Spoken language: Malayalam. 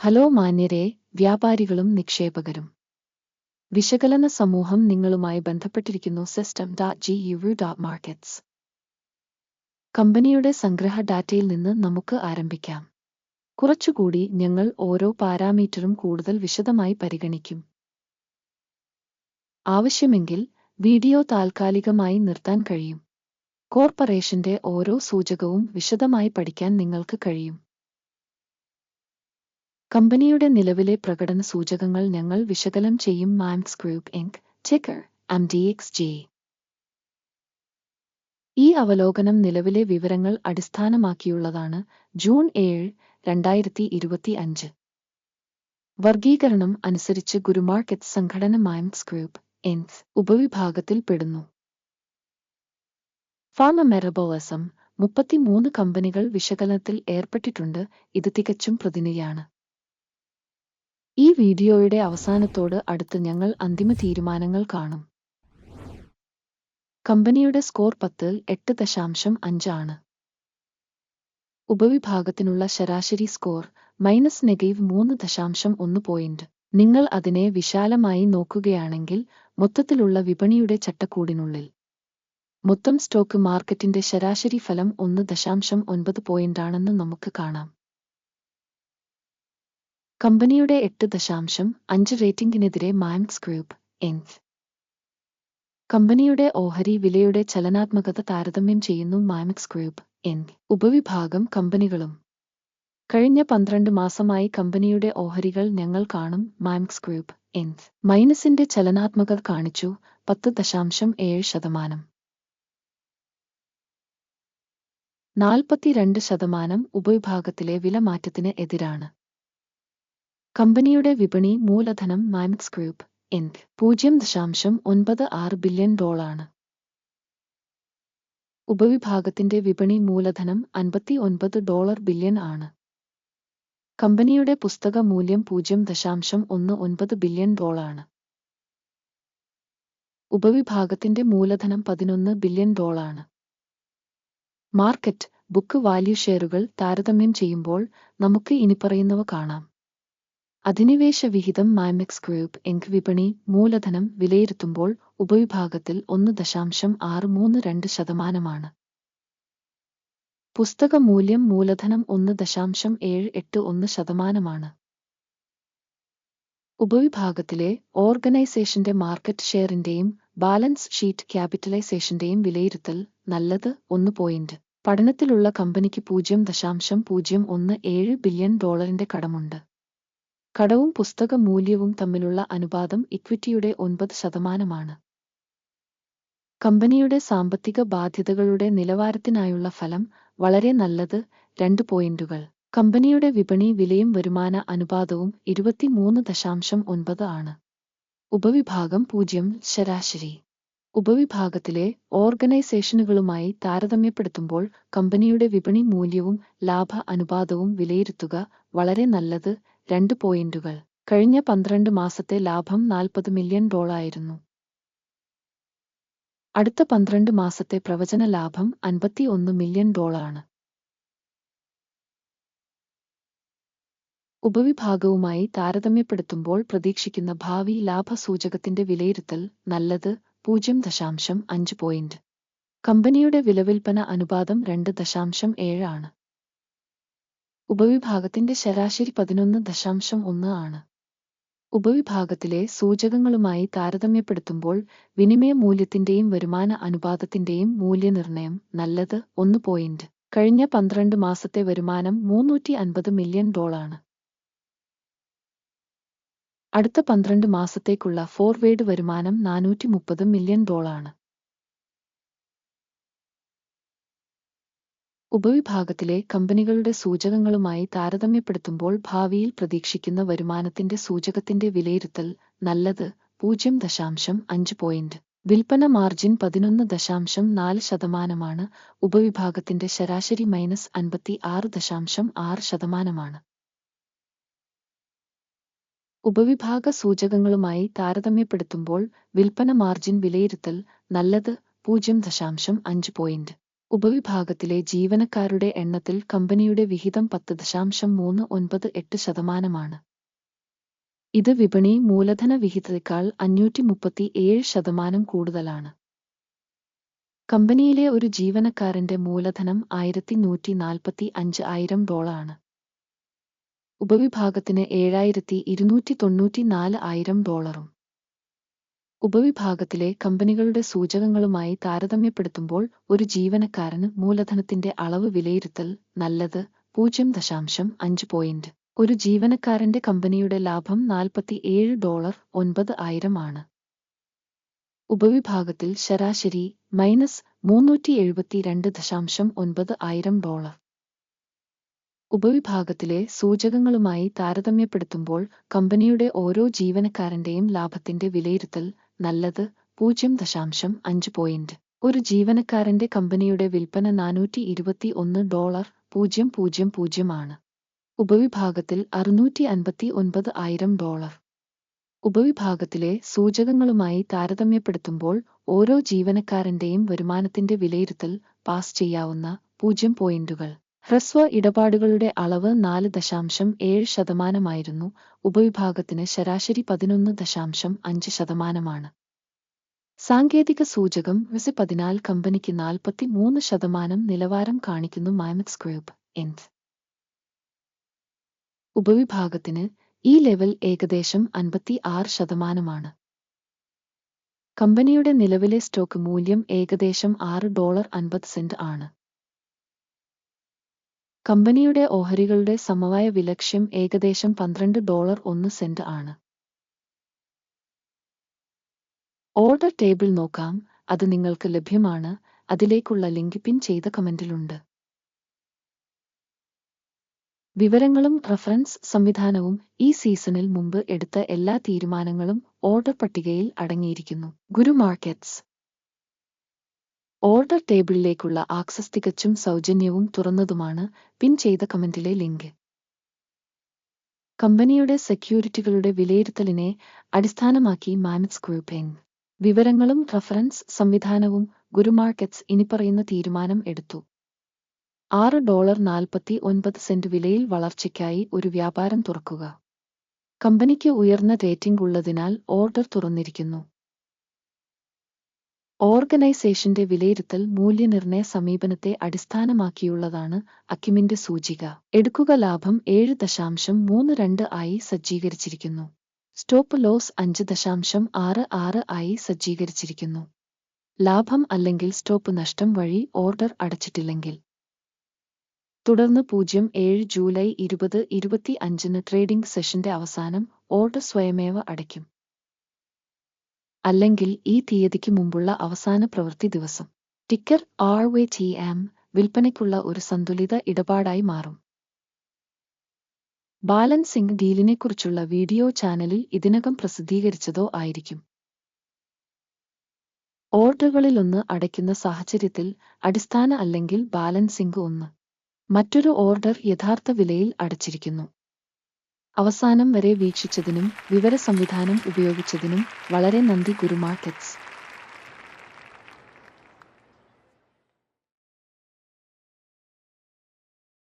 ഹലോ മാന്യരെ വ്യാപാരികളും നിക്ഷേപകരും. വിശകലന സമൂഹം നിങ്ങളുമായി ബന്ധപ്പെട്ടിരിക്കുന്നു system dot G U dot markets കമ്പനിയുടെ സംഗ്രഹ ഡാറ്റയിൽ നിന്ന് നമുക്ക് ആരംഭിക്കാം. കുറച്ചുകൂടി ഞങ്ങൾ ഓരോ പാരാമീറ്ററും കൂടുതൽ വിശദമായി പരിഗണിക്കും. ആവശ്യമെങ്കിൽ വീഡിയോ താൽക്കാലികമായി നിർത്താൻ കഴിയും. കോർപ്പറേഷന്റെ ഓരോ സൂചകവും വിശദമായി പഠിക്കാൻ നിങ്ങൾക്ക് കഴിയും. കമ്പനിയുടെ നിലവിലെ പ്രകടന സൂചകങ്ങൾ ഞങ്ങൾ വിശകലനം ചെയ്യും Mans Group Inc ticker M D X J ഈ അവലോകനം നിലവിലെ വിവരങ്ങൾ അടിസ്ഥാനമാക്കിയുള്ളതാണ് ജൂൺ ഏഴ് രണ്ടായിരത്തി ഇരുപത്തി അഞ്ച് വർഗീകരണം അനുസരിച്ച് ഗുരുമാർക്കറ്റ് സംഘടന മാംസ് ഗ്രൂപ്പ് ഇൻസ് ഉപവിഭാഗത്തിൽ പെടുന്നു. ഫാമ മെറബോളിസം മുപ്പത്തിമൂന്ന് കമ്പനികൾ വിശകലനത്തിൽ ഏർപ്പെട്ടിട്ടുണ്ട് ഇത് തികച്ചും പ്രതിനിധിയാണ് ഈ വീഡിയോയുടെ അവസാനത്തോട് അടുത്ത് ഞങ്ങൾ അന്തിമ തീരുമാനങ്ങൾ കാണും. കമ്പനിയുടെ സ്കോർ പത്തിൽ എട്ട് ദശാംശം അഞ്ചാണ് ഉപവിഭാഗത്തിനുള്ള ശരാശരി സ്കോർ മൈനസ് നെഗറ്റീവ് മൂന്ന് ദശാംശം ഒന്ന് പോയിന്റ്. നിങ്ങൾ അതിനെ വിശാലമായി നോക്കുകയാണെങ്കിൽ മൊത്തത്തിലുള്ള വിപണിയുടെ ചട്ടക്കൂടിനുള്ളിൽ. മൊത്തം സ്റ്റോക്ക് മാർക്കറ്റിന്റെ ശരാശരി ഫലം ഒന്ന് ദശാംശം ഒൻപത് പോയിന്റാണെന്ന് നമുക്ക് കാണാം. കമ്പനിയുടെ എട്ട് ദശാംശം അഞ്ച് റേറ്റിംഗിനെതിരെ മാൻസ് ഗ്രൂപ്പ് എൻസ്. കമ്പനിയുടെ ഓഹരി വിലയുടെ ചലനാത്മകത താരതമ്യം ചെയ്യുന്നു മാമിക്സ് ഗ്രൂപ്പ് എൻ ഉപവിഭാഗം കമ്പനികളും. കഴിഞ്ഞ പന്ത്രണ്ട് മാസമായി കമ്പനിയുടെ ഓഹരികൾ ഞങ്ങൾ കാണും മാമിക്സ് ഗ്രൂപ്പ് എൻ മൈനസിന്റെ ചലനാത്മകത കാണിച്ചു പത്ത് ദശാംശം ഏഴ് ശതമാനം. നാൽപ്പത്തിരണ്ട് ശതമാനം ഉപവിഭാഗത്തിലെ വിലമാറ്റത്തിന് എതിരാണ്. കമ്പനിയുടെ വിപണി മൂലധനം മാമിക്സ് ഗ്രൂപ്പ് ഇൻക് പൂജ്യം ദശാംശം ഒൻപത് ആറ് ബില്യൺ ഡോളാണ്. ഉപവിഭാഗത്തിന്റെ വിപണി മൂലധനം അൻപത്തി ഒൻപത് ഡോളർ ബില്യൺ ആണ്. കമ്പനിയുടെ പുസ്തക മൂല്യം പൂജ്യം ദശാംശം ഒന്ന് ഒൻപത് ബില്യൺ ഡോളാണ്. ഉപവിഭാഗത്തിന്റെ മൂലധനം പതിനൊന്ന് ബില്യൺ ഡോളാണ്. മാർക്കറ്റ് ബുക്ക് വാല്യൂ ഷെയറുകൾ താരതമ്യം ചെയ്യുമ്പോൾ നമുക്ക് ഇനിപ്പറയുന്നവ കാണാം. അധിനിവേശ വിഹിതം മാമിക്സ് ഗ്രൂപ്പ് എങ്ക് വിപണി മൂലധനം വിലയിരുത്തുമ്പോൾ ഉപവിഭാഗത്തിൽ ഒന്ന് ദശാംശം ആറ് മൂന്ന് രണ്ട് ശതമാനമാണ്. പുസ്തക മൂല്യം മൂലധനം ഒന്ന് ദശാംശം ഏഴ് എട്ട് ഒന്ന് ശതമാനമാണ്. ഉപവിഭാഗത്തിലെ ഓർഗനൈസേഷന്റെ മാർക്കറ്റ് ഷെയറിന്റെയും ബാലൻസ് ഷീറ്റ് ക്യാപിറ്റലൈസേഷന്റെയും വിലയിരുത്തൽ നല്ലത് ഒന്ന് പോയിന്റ്. പഠനത്തിലുള്ള കമ്പനിക്ക് പൂജ്യം ദശാംശം പൂജ്യം ഒന്ന് ഏഴ് ബില്യൺ ഡോളറിന്റെ കടമുണ്ട്. കടവും പുസ്തക മൂല്യവും തമ്മിലുള്ള അനുപാതം ഇക്വിറ്റിയുടെ ഒൻപത് ശതമാനമാണ്. കമ്പനിയുടെ സാമ്പത്തിക ബാധ്യതകളുടെ നിലവാരത്തിനായുള്ള ഫലം വളരെ നല്ലത് രണ്ട് പോയിന്റുകൾ. കമ്പനിയുടെ വിപണി വിലയും വരുമാന അനുപാതവും ഇരുപത്തിമൂന്ന് ദശാംശം ഒൻപത് ആണ്. ഉപവിഭാഗം പൂജ്യം ശരാശരി. ഉപവിഭാഗത്തിലെ ഓർഗനൈസേഷനുകളുമായി താരതമ്യപ്പെടുത്തുമ്പോൾ കമ്പനിയുടെ വിപണി മൂല്യവും ലാഭ അനുപാതവും വിലയിരുത്തുക വളരെ നല്ലത് രണ്ട് പോയിന്റുകൾ. കഴിഞ്ഞ പന്ത്രണ്ട് മാസത്തെ ലാഭം നാൽപ്പത് മില്യൺ ഡോളായിരുന്നു അടുത്ത പന്ത്രണ്ട് മാസത്തെ പ്രവചന ലാഭം അൻപത്തി ഒന്ന് മില്യൺ ഡോളാണ് ഉപവിഭാഗവുമായി താരതമ്യപ്പെടുത്തുമ്പോൾ പ്രതീക്ഷിക്കുന്ന ഭാവി ലാഭസൂചകത്തിന്റെ വിലയിരുത്തൽ നല്ലത് പൂജ്യം ദശാംശം അഞ്ച് പോയിന്റ്. കമ്പനിയുടെ വിലവിൽപ്പന അനുപാതം രണ്ട് ദശാംശം ഏഴാണ് ഉപവിഭാഗത്തിന്റെ ശരാശരി പതിനൊന്ന് ദശാംശം ഒന്ന് ആണ്. ഉപവിഭാഗത്തിലെ സൂചകങ്ങളുമായി താരതമ്യപ്പെടുത്തുമ്പോൾ വിനിമയ മൂല്യത്തിന്റെയും വരുമാന അനുപാതത്തിന്റെയും മൂല്യനിർണയം നല്ലത് ഒന്ന് പോയിന്റ് കഴിഞ്ഞ പന്ത്രണ്ട് മാസത്തെ വരുമാനം മൂന്നൂറ്റി അൻപത് മില്യൺ ഡോളാണ് അടുത്ത പന്ത്രണ്ട് മാസത്തേക്കുള്ള ഫോർവേഡ് വരുമാനം നാനൂറ്റി മുപ്പത് മില്യൺ ഡോളാണ് ഉപവിഭാഗത്തിലെ കമ്പനികളുടെ സൂചകങ്ങളുമായി താരതമ്യപ്പെടുത്തുമ്പോൾ ഭാവിയിൽ പ്രതീക്ഷിക്കുന്ന വരുമാനത്തിന്റെ സൂചകത്തിന്റെ വിലയിരുത്തൽ നല്ലത് പൂജ്യം ദശാംശം അഞ്ച് പോയിന്റ് വിൽപ്പന മാർജിൻ പതിനൊന്ന് ദശാംശം നാല് ശതമാനമാണ്. ഉപവിഭാഗത്തിന്റെ ശരാശരി മൈനസ് അൻപത്തി ആറ് ദശാംശം ആറ് ശതമാനമാണ്. ഉപവിഭാഗ സൂചകങ്ങളുമായി താരതമ്യപ്പെടുത്തുമ്പോൾ വിൽപ്പന മാർജിൻ വിലയിരുത്തൽ നല്ലത് പൂജ്യം ദശാംശം അഞ്ച് പോയിന്റ് ഉപവിഭാഗത്തിലെ ജീവനക്കാരുടെ എണ്ണത്തിൽ കമ്പനിയുടെ വിഹിതം പത്ത് ദശാംശം മൂന്ന് ഒൻപത് എട്ട് ശതമാനമാണ്. ഇത് വിപണി മൂലധന വിഹിതത്തേക്കാൾ അഞ്ഞൂറ്റി മുപ്പത്തി ഏഴ് ശതമാനം കൂടുതലാണ്. കമ്പനിയിലെ ഒരു ജീവനക്കാരന്റെ മൂലധനം ആയിരത്തി നൂറ്റി നാൽപ്പത്തി അഞ്ച് ആയിരം ഡോളാണ് ഉപവിഭാഗത്തിന് ഏഴായിരത്തി ഇരുന്നൂറ്റി തൊണ്ണൂറ്റി നാല് ആയിരം ഡോളറും. ഉപവിഭാഗത്തിലെ കമ്പനികളുടെ സൂചകങ്ങളുമായി താരതമ്യപ്പെടുത്തുമ്പോൾ ഒരു ജീവനക്കാരന് മൂലധനത്തിന്റെ അളവ് വിലയിരുത്തൽ നല്ലത് പൂജ്യം ദശാംശം അഞ്ച് പോയിന്റ് ഒരു ജീവനക്കാരന്റെ കമ്പനിയുടെ ലാഭം നാൽപ്പത്തി ഏഴ് ഡോളർ ഒൻപത് ആയിരം ആണ്. ഉപവിഭാഗത്തിൽ ശരാശരി മൈനസ് മൂന്നൂറ്റി എഴുപത്തിരണ്ട് ദശാംശം ഒൻപത് ആയിരം ഡോളർ. ഉപവിഭാഗത്തിലെ സൂചകങ്ങളുമായി താരതമ്യപ്പെടുത്തുമ്പോൾ കമ്പനിയുടെ ഓരോ ജീവനക്കാരന്റെയും ലാഭത്തിന്റെ വിലയിരുത്തൽ നല്ലത് പൂജ്യം ദശാംശം അഞ്ച് പോയിന്റ് ഒരു ജീവനക്കാരന്റെ കമ്പനിയുടെ വിൽപ്പന നാനൂറ്റി ഇരുപത്തി ഒന്ന് ഡോളർ പൂജ്യം പൂജ്യം പൂജ്യം ആണ്. ഉപവിഭാഗത്തിൽ അറുന്നൂറ്റി അൻപത്തി ഒൻപത് ആയിരം ഡോളർ. ഉപവിഭാഗത്തിലെ സൂചകങ്ങളുമായി താരതമ്യപ്പെടുത്തുമ്പോൾ ഓരോ ജീവനക്കാരന്റെയും വരുമാനത്തിന്റെ വിലയിരുത്തൽ പാസ് ചെയ്യാവുന്ന പൂജ്യം പോയിന്റുകൾ ഹ്രസ്വ ഇടപാടുകളുടെ അളവ് നാല് ദശാംശം ഏഴ് ശതമാനമായിരുന്നു. ഉപവിഭാഗത്തിന് ശരാശരി പതിനൊന്ന് ദശാംശം അഞ്ച് ശതമാനമാണ്. സാങ്കേതിക സൂചകം വിസി പതിനാല് കമ്പനിക്ക് നാൽപ്പത്തി മൂന്ന് ശതമാനം നിലവാരം കാണിക്കുന്നു മാമിക്സ് ഗ്രൂപ്പ് എൻസ് ഉപവിഭാഗത്തിന് ഈ ലെവൽ ഏകദേശം അൻപത്തി ആറ് ശതമാനമാണ്. കമ്പനിയുടെ നിലവിലെ സ്റ്റോക്ക് മൂല്യം ഏകദേശം ആറ് ഡോളർ അൻപത് സെന്റ് ആണ്. കമ്പനിയുടെ ഓഹരികളുടെ സമവായ വിലക്ഷ്യം ഏകദേശം പന്ത്രണ്ട് ഡോളർ ഒന്ന് സെന്റ് ആണ്. ഓർഡർ ടേബിൾ നോക്കാം. അത് നിങ്ങൾക്ക് ലഭ്യമാണ്. അതിലേക്കുള്ള ലിങ്ക് പിൻ ചെയ്ത കമന്റിലുണ്ട്. വിവരങ്ങളും റഫറൻസ് സംവിധാനവും ഈ സീസണിൽ മുമ്പ് എടുത്ത എല്ലാ തീരുമാനങ്ങളും ഓർഡർ പട്ടികയിൽ അടങ്ങിയിരിക്കുന്നു. ഗുരു മാർക്കറ്റ്സ്. ഓർഡർ ടേബിളിലേക്കുള്ള ആക്സസ് തികച്ചും സൗജന്യവും തുറന്നതുമാണ് പിൻ ചെയ്ത കമന്റിലെ ലിങ്ക്. കമ്പനിയുടെ സെക്യൂരിറ്റികളുടെ വിലയിരുത്തലിനെ അടിസ്ഥാനമാക്കി മാനസ് ഗ്രൂപ്പിംഗ് വിവരങ്ങളും റഫറൻസ് സംവിധാനവും ഗുരുമാർക്കറ്റ്സ് ഇനിപ്പറയുന്ന തീരുമാനം എടുത്തു. ആറ് ഡോളർ നാൽപ്പത്തി ഒൻപത് സെന്റ് വിലയിൽ വളർച്ചയ്ക്കായി ഒരു വ്യാപാരം തുറക്കുക. കമ്പനിക്ക് ഉയർന്ന റേറ്റിംഗ് ഉള്ളതിനാൽ ഓർഡർ തുറന്നിരിക്കുന്നു. ഓർഗനൈസേഷന്റെ വിലയിരുത്തൽ മൂല്യനിർണയ സമീപനത്തെ അടിസ്ഥാനമാക്കിയുള്ളതാണ് അക്കിമിന്റെ സൂചിക. എടുക്കുക ലാഭം ഏഴ് ദശാംശം മൂന്ന് രണ്ട് ആയി സജ്ജീകരിച്ചിരിക്കുന്നു. സ്റ്റോപ്പ് ലോസ് അഞ്ച് ദശാംശം ആറ് ആറ് ആയി സജ്ജീകരിച്ചിരിക്കുന്നു. ലാഭം അല്ലെങ്കിൽ സ്റ്റോപ്പ് നഷ്ടം വഴി ഓർഡർ അടച്ചിട്ടില്ലെങ്കിൽ. തുടർന്ന് പൂജ്യം ഏഴ് ജൂലൈ ഇരുപത് ഇരുപത്തി അഞ്ചിന് ട്രേഡിംഗ് സെഷന്റെ അവസാനം ഓർഡർ സ്വയമേവ അടയ്ക്കും. അല്ലെങ്കിൽ ഈ തീയതിക്ക് മുമ്പുള്ള അവസാന പ്രവൃത്തി ദിവസം. ടിക്കർ ആർ വേ ടി എം വിൽപ്പനയ്ക്കുള്ള ഒരു സന്തുലിത ഇടപാടായി മാറും. ബാലൻസിംഗ് ഡീലിനെക്കുറിച്ചുള്ള വീഡിയോ ചാനലിൽ ഇതിനകം പ്രസിദ്ധീകരിച്ചതോ ആയിരിക്കും. ഓർഡറുകളിലൊന്ന് അടയ്ക്കുന്ന സാഹചര്യത്തിൽ അടിസ്ഥാന അല്ലെങ്കിൽ ബാലൻസിംഗ് ഒന്ന്. മറ്റൊരു ഓർഡർ യഥാർത്ഥ വിലയിൽ അടച്ചിരിക്കുന്നു. അവസാനം വരെ വീക്ഷിച്ചതിനും വിവര സംവിധാനം ഉപയോഗിച്ചതിനും വളരെ നന്ദി ഗുരുമാർ മാർക്കറ്റ്സ്